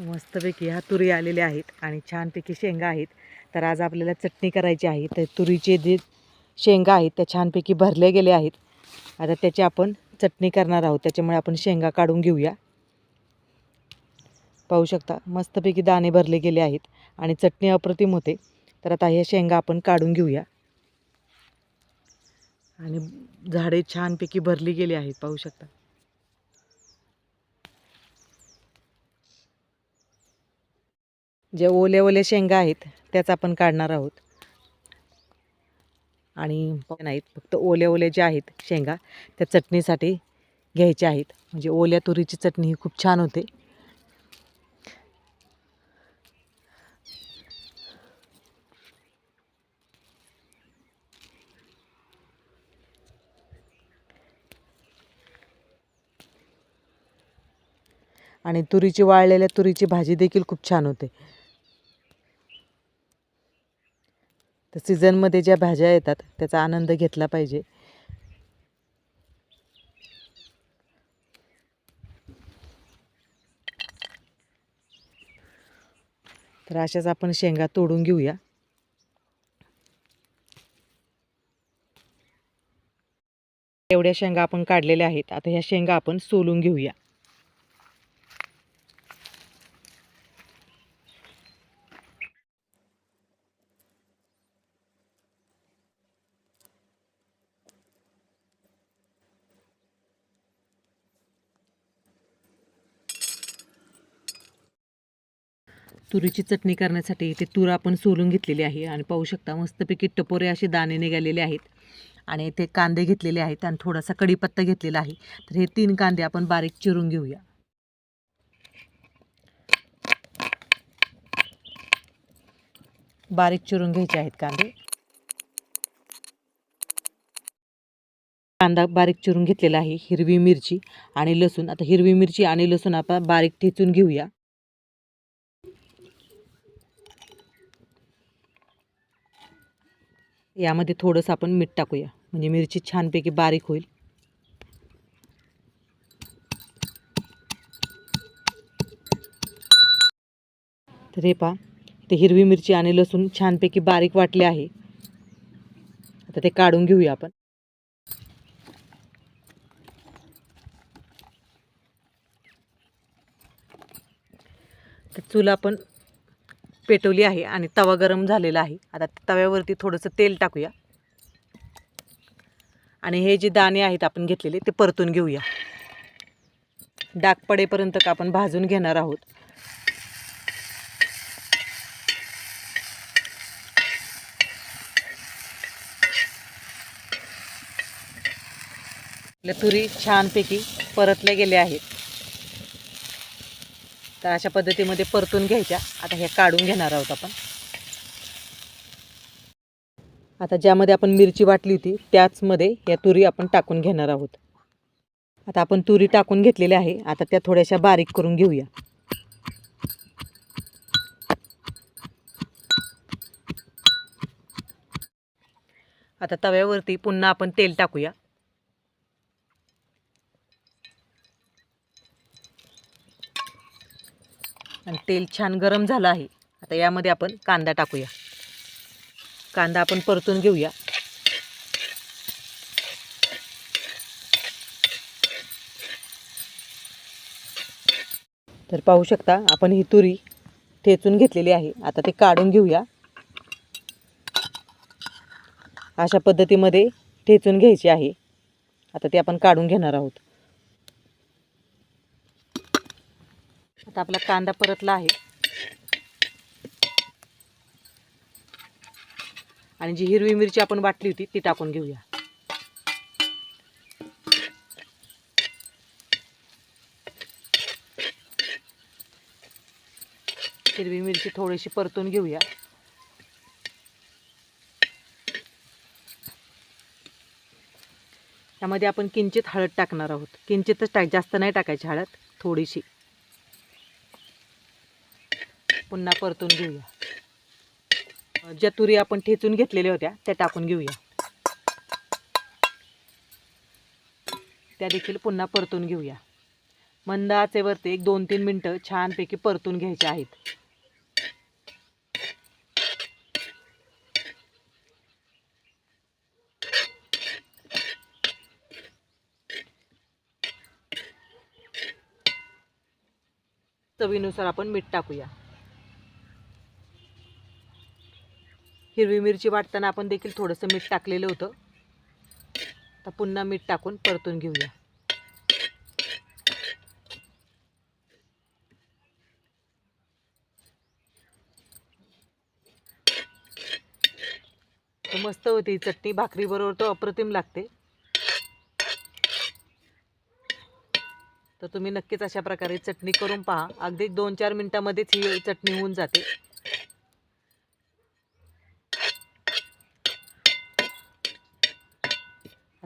मस्तपैकी ह्या तुरी आलेल्या आहेत आणि छानपैकी शेंगा आहेत. तर आज आपल्याला चटणी करायची आहे. तर तुरीचे जे शेंगा आहेत त्या छानपैकी भरले गेल्या आहेत. आता त्याची आपण चटणी करणार आहोत. त्याच्यामुळे आपण शेंगा काढून घेऊया. पाहू शकता मस्तपैकी दाणे भरले गेले आहेत आणि चटणी अप्रतिम होते. तर आता ह्या शेंगा आपण काढून घेऊया. आणि झाडे छानपैकी भरली गेली आहेत. पाहू शकता. जे ओले ओले शेंगा आहेत त्याच आपण काढणार आहोत. आणि नाहीत फक्त ओले ओले जे आहेत शेंगा त्या चटणीसाठी घ्यायच्या आहेत. म्हणजे ओल्या तुरीची चटणी ही खूप छान होते. आणि तुरीची वाळलेल्या तुरीची भाजी देखील खूप छान होते. तर सीझनमध्ये ज्या भाज्या येतात त्याचा आनंद घेतला पाहिजे. तर अशाच आपण शेंगा तोडून घेऊया. एवढ्या शेंगा आपण काढलेल्या आहेत. आता ह्या शेंगा आपण सोलून घेऊया. तुरीची चटणी करण्यासाठी ते तूर आपण सोलून घेतलेली आहे आणि पाहू शकता मस्तपैकी टपोरे असे दाणे निघालेले आहेत. आणि ते कांदे घेतलेले आहेत आणि थोडासा कढीपत्ता घेतलेला आहे. तर हे तीन कांदे आपण बारीक चिरून घेऊया. बारीक चिरून घ्यायचे आहेत कांदे. कांदा बारीक चिरून घेतलेला आहे हिरवी मिरची आणि लसूण. आता हिरवी मिरची आणि लसूण आपण बारीक ठेचून घेऊया. यामध्ये थोडंसं आपण मीठ टाकूया. म्हणजे मिरची छानपैकी बारीक होईल. तर हे पहा ते हिरवी मिरची आणि लसूण छानपैकी बारीक वाटले आहे. आता ते काढून घेऊया आपण. तर चूल आपण पेटवली आहे आणि तवा गरम झालेला आहे. आता तव्यावरती थोडंसं तेल टाकूया. आणि हे जे दाणे आहेत आपण घेतलेले ते परतून घेऊया. डाग पडेपर्यंत का आपण भाजून घेणार आहोत. आपल्या तुरी छानपैकी परतल्या गेल्या आहेत. तर अशा पद्धतीमध्ये परतून घ्यायच्या. आता ह्या काढून घेणार आहोत आपण. आता ज्यामध्ये आपण मिरची वाटली होती त्याचमध्ये या तुरी आपण टाकून घेणार आहोत. आता आपण तुरी टाकून घेतलेल्या आहे. आता त्या थोड्याशा बारीक करून घेऊया. आता तव्यावरती पुन्हा आपण तेल टाकूया. आणि तेल छान गरम झालं आहे. आता यामध्ये आपण कांदा टाकूया. कांदा आपण परतून घेऊया. तर पाहू शकता आपण ही तुरी ठेचून घेतलेली आहे. आता ते काढून घेऊया. अशा पद्धतीमध्ये ठेचून घ्यायची आहे. आता ते आपण काढून घेणार आहोत. आता आपला कांदा परतला आहे. आणि जी हिरवी मिरची आपण वाटली होती ती टाकून घेऊया. हिरवी मिरची थोडीशी परतून घेऊया. त्यामध्ये आपण किंचित हळद टाकणार आहोत. किंचितच टाक जास्त नाही टाकायची हळद थोडीशी. पुन्हा परतून घेऊया. ज्या तुरी आपण ठेचून घेतलेल्या होत्या त्या टाकून घेऊया. त्या देखील पुन्हा परतून घेऊया. मंद आचेवरती एक दोन तीन मिनटं छानपैकी परतून घ्यायचे आहेत. चवीनुसार आपण मीठ टाकूया. हिरवी मिरची वाटताना आपण देखील थोडंसं मीठ टाकलेलं होतं. आता पुन्हा मीठ टाकून परतून घेऊया. मस्त होती ही चटणी. भाकरीबरोबर तो तर अप्रतिम लागते. तर तुम्ही नक्कीच अशा प्रकारे चटणी करून पहा. अगदी दोन चार मिनटामध्येच ही चटणी होऊन जाते.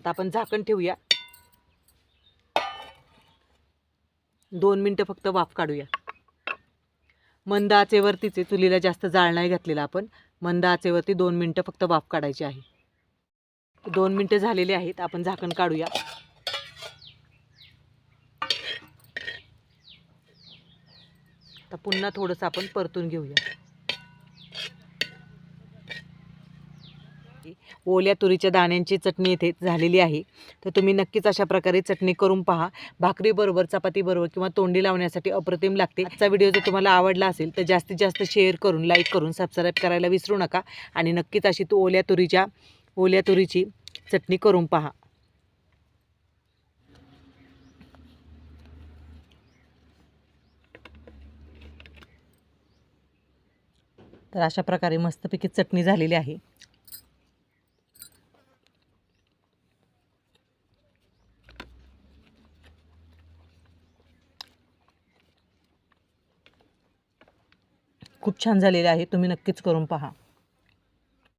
आता आपण झाकण ठेवूया. दोन मिनटं फक्त वाफ काढूया. मंद आचेवरतीचे चुलीला जास्त जाळ नाही घातलेला आपण. मंद आचेवरती दोन मिनटं फक्त वाफ काढायची आहे. दोन मिनटं झालेली आहेत आपण झाकण काढूया. आता पुन्हा थोडंसं आपण परतून घेऊया. ओल्या तुरीच्या दाण्यांची चटणी इथे झालेली आहे. तर तुम्ही नक्कीच अशा प्रकारे चटणी करून पहा. भाकरीबरोबर चपातीबरोबर किंवा तोंडी लावण्यासाठी अप्रतिम लागते. आजचा व्हिडिओ जर तुम्हाला आवडला असेल तर जास्तीत जास्त शेअर करून लाईक करून सबस्क्राईब करायला विसरू नका आणि नक्कीच अशी तू ओल्या तुरीच्या ओल्या तुरीची चटणी करून पहा. तर अशा प्रकारे मस्तपैकी चटणी झालेली आहे. खूप छान झालेले आहे. तुम्ही नक्कीच करून पहा.